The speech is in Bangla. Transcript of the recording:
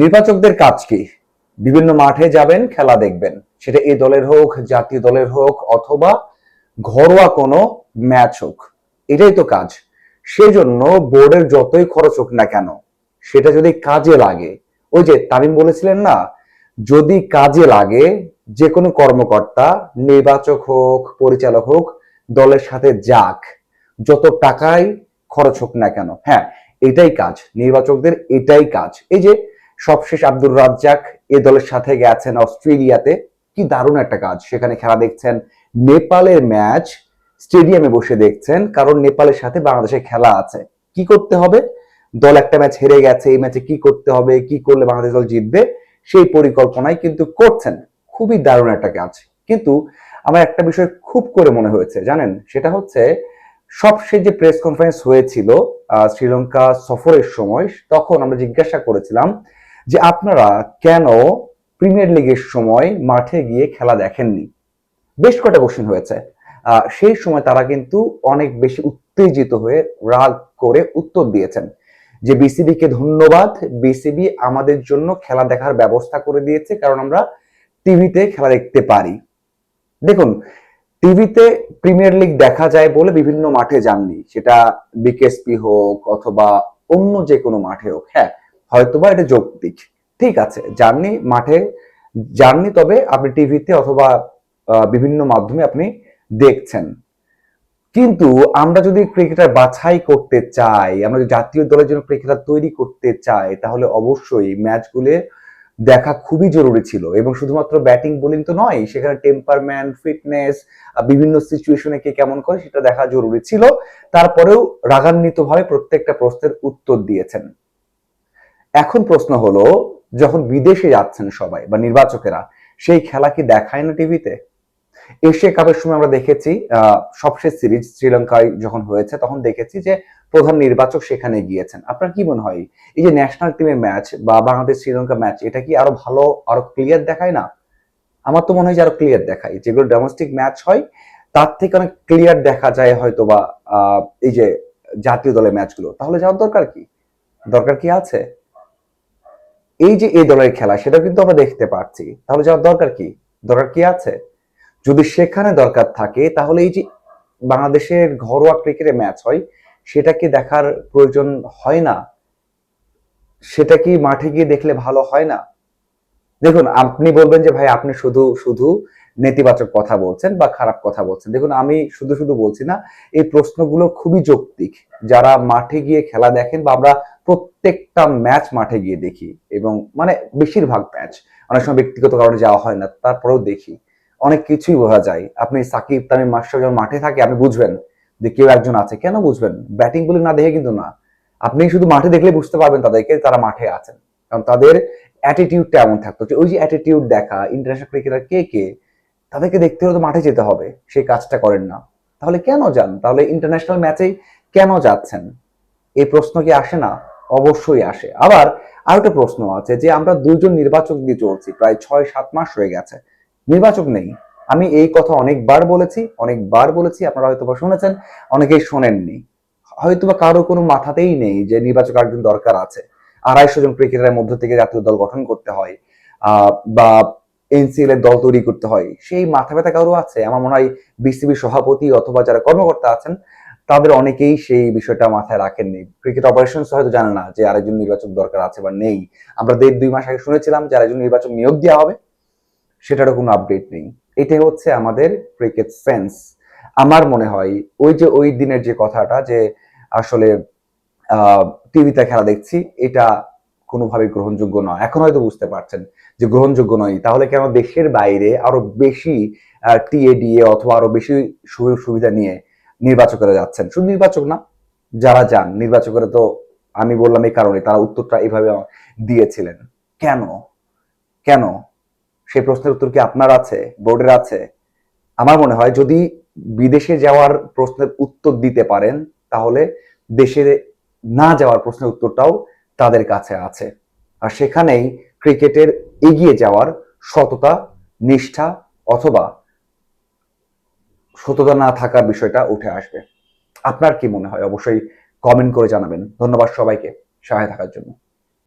নির্বাচকদের কাজ কি? বিভিন্ন মাঠে যাবেন, খেলা দেখবেন। সেটা এই দলের হোক, জাতীয় দলের হোক, অথবা ঘরোয়া কোনো ম্যাচ হোক। এটাই তো কাজ। সেজন্য বোর্ডের যতই খরচ হোক না কেন, সেটা যদি কাজে লাগে, ওই যে তামিম বলেছিলেন না, যদি কাজে লাগে যে কোনো কর্মকর্তা, নির্বাচক হোক, পরিচালক হোক, দলের সাথে যাক, যত টাকাই খরচ হোক না কেন। হ্যাঁ এটাই কাজ। নির্বাচকদের এটাই কাজ। এই যে সবশেষ আব্দুর রাজ্জাক এ দলের সাথে গেছেন অস্ট্রেলিয়াতে। কি দারুণ একটা কাজ। সেখানে খেলা দেখছেন নেপালের ম্যাচ। স্টেডিয়ামে বসে দেখছেন, কারণ নেপালের সাথে বাংলাদেশের খেলা আছে। কি করতে হবে? দল একটা ম্যাচ হেরে গেছে, এই ম্যাচে কি করতে হবে? কি করলে বাংলাদেশ দল জিতবে? সেই পরিকল্পনাই কিন্তু করছেন। খুবই দারুণ একটা কাজ। কিন্তু আমার একটা বিষয় খুব করে মনে হয়েছে, জানেন? সেটা হচ্ছে, সবশেষ যে প্রেস কনফারেন্স হয়েছিল শ্রীলঙ্কা সফরের সময়, তখন আমরা জিজ্ঞাসা করেছিলাম যে আপনারা কেন প্রিমিয়ার লিগের সময় মাঠে গিয়ে খেলা দেখেননি? বেশ কটা কোশ্চেন হয়েছে। সেই সময় তারা কিন্তু অনেক বেশি উত্তেজিত হয়ে রাগ করে উত্তর দিয়েছেন যে বিসিবি কে ধন্যবাদ। বিসিবি আমাদের জন্য খেলা দেখার ব্যবস্থা করে দিয়েছে, কারণ আমরা টিভিতে খেলা দেখতে পারি। দেখুন টিভিতে প্রিমিয়ার লিগ দেখা যায় বলে বিভিন্ন মাঠে যাননি। সেটা বিকেএসপি হোক অথবা অন্য যে কোনো মাঠে হোক। হ্যাঁ হয়তোবা এটা যৌক্তিক। ঠিক আছে যাননি মাঠে যাননি তবে আপনি টিভিতে অথবা বিভিন্ন মাধ্যমে আপনি দেখছেন। কিন্তু আমরা যদি ক্রিকেটার বাছাই করতে চাই, আমরা যদি জাতীয় দলের জন্য ক্রিকেটার তৈরি করতে চাই, তাহলে অবশ্যই ম্যাচগুলো দেখা খুবই জরুরি ছিল। এবং শুধুমাত্র ব্যাটিং, বোলিং তো নয়, সেখানে টেম্পারম্যান ফিটনেস বিভিন্ন সিচুয়েশনে কে কেমন করে সেটা দেখা জরুরি ছিল। তারপরেও রাগান্বিতভাবে প্রত্যেকটা প্রশ্নের উত্তর দিয়েছেন। এখন প্রশ্ন হলো, যখন বিদেশে যাচ্ছেন সবাই বা নির্বাচকেরা, সেই খেলা কি দেখায় না টিভিতে? এশিয়া কাপের সময় আমরা দেখেছি সবশেষ সিরিজ শ্রীলঙ্কায় যখন হয়েছে, তখন দেখেছি যে প্রধান নির্বাচক সেখানে গিয়েছেন। আপনার কি মনে হয়? এই যে ন্যাশনাল টিমের ম্যাচ বা বাংলাদেশ শ্রীলঙ্কা ম্যাচ এটা কি আরও ভালো, আরও ক্লিয়ার দেখায় না? আমার তো মনে হয় যে আরও ক্লিয়ার দেখায়। যেগুলো ডোমেস্টিক ম্যাচ হয়, তার থেকে অনেক ক্লিয়ার দেখা যায় হয়তো বা এই যে জাতীয় দলের ম্যাচগুলো তাহলে যাওয়ার দরকার কি? দরকার কি আছে? এই যে এই দলের খেলা সেটা কিন্তু আমরা দেখতে পাচ্ছি। তাহলে যাওয়ার দরকার কি? দরকার কি আছে? যদি সেখানে দরকার থাকে, তাহলে এই যে বাংলাদেশের ঘরোয়া ক্রিকেটে ম্যাচ হয়, সেটা কি দেখার প্রয়োজন হয় না? সেটা কি মাঠে গিয়ে দেখলে ভালো হয় না? দেখুন, আপনি বলবেন যে, ভাই, আপনি শুধু শুধু নেতিবাচক কথা বলছেন বা খারাপ কথা বলছেন। দেখুন, আমি শুধু শুধু বলছি না, এই প্রশ্নগুলো খুবই যৌক্তিক। যারা মাঠে গিয়ে খেলা দেখেন বা আমরা প্রত্যেকটা ম্যাচ মাঠে গিয়ে দেখি, এবং মানে বেশিরভাগ ম্যাচ, অনেক সময় ব্যক্তিগত কারণে যাওয়া হয় না, তারপরেও দেখি। অনেক কিছুই বোঝা যায়। আপনি সাকিব, তামিম মাস্টার যখন মাঠে থাকে, আপনি বুঝবেন যে কেউ একজন আছে। কেন বুঝবেন? ব্যাটিং বলে না দেখে কিন্তু না। আপনি শুধু মাঠে দেখলে বুঝতে পারবেন তাদেরকে তারা মাঠে আছেন। কারণ তাদের অ্যাটিটিউডটা এমন থাকতো ওই যে অ্যাটিটিউড দেখা ইন্টারন্যাশনাল ক্রিকেটার কে কে তাদেরকে দেখতে হলে তো মাঠে যেতে হবে, সেই কাজটা করেন না। তাহলে কেন যান? তাহলে ইন্টারন্যাশনাল ম্যাচেই কেন যাচ্ছেন? এই প্রশ্ন কি আসে না? অবশ্যই আসে। আবার আরেকটা প্রশ্ন আছে যে আমরা দুইজন নির্বাচক দিয়ে চলছি, প্রায় ছয় সাত মাস হয়ে গেছে। নির্বাচক নেই। আমি এই কথা অনেকবার বলেছি অনেকবার বলেছি, আপনারা হয়তো বা শুনেছেন, অনেকেই শোনেননি। হয়তোবা কারও কোনো মাথাতেই নেই যে নির্বাচক একজন দরকার আছে। আড়াইশো জন ক্রিকেটারের মধ্য থেকে জাতীয় দল গঠন করতে হয় বা এনসিএল এর দল তৈরি করতে হয়। সেই মাথা ব্যথা কারও আছে? আমার মনে হয় বিসিবি সভাপতি অথবা যারা কর্মকর্তা আছেন, তাদের অনেকেই সেই বিষয়টা মাথায় রাখেননি। ক্রিকেট অপারেশনস হয়তো জানে না যে আরেকজন নির্বাচক দরকার আছে বা নেই। আমরা দেড় দুই মাস আগে শুনেছিলাম যে আরেকজন নির্বাচক নিয়োগ দেওয়া হবে। সেটারও কোনো আপডেট নেই। এটাই হচ্ছে আমাদের ক্রিকেট সেন্স আমার মনে হয় ওই যে ওই দিনের যে কথাটা যে আসলে টিভিতে খেলা দেখছি, এটা কোনোভাবে গ্রহণযোগ্য নয়। এখন হয়তো বুঝতে পারছেন যে গ্রহণযোগ্য নয়। তাহলে কেন দেশের বাইরে আরও বেশি টিএডিএ অথবা আরও বেশি সুযোগ সুবিধা নিয়ে নির্বাচকেরা যাচ্ছেন? শুধু নির্বাচক না, যারা যান, নির্বাচকেরা তো আমি বললাম এই কারণে, তারা উত্তরটা এইভাবে দিয়েছিলেন। কেন? কেন? সেই প্রশ্নের উত্তর কি আপনার আছে? বোর্ডের আছে? আমার মনে হয় যদি বিদেশে যাওয়ার প্রশ্নের উত্তর দিতে পারেন, তাহলে দেশে না যাওয়ার প্রশ্নের উত্তরটাও তাদের কাছে আছে। আর সেখানেই ক্রিকেটের এগিয়ে যাওয়ার সততা, নিষ্ঠা অথবা সততা না থাকার বিষয়টা উঠে আসবে। আপনার কি মনে হয়? অবশ্যই কমেন্ট করে জানাবেন। ধন্যবাদ সবাইকে সহায় থাকার জন্য।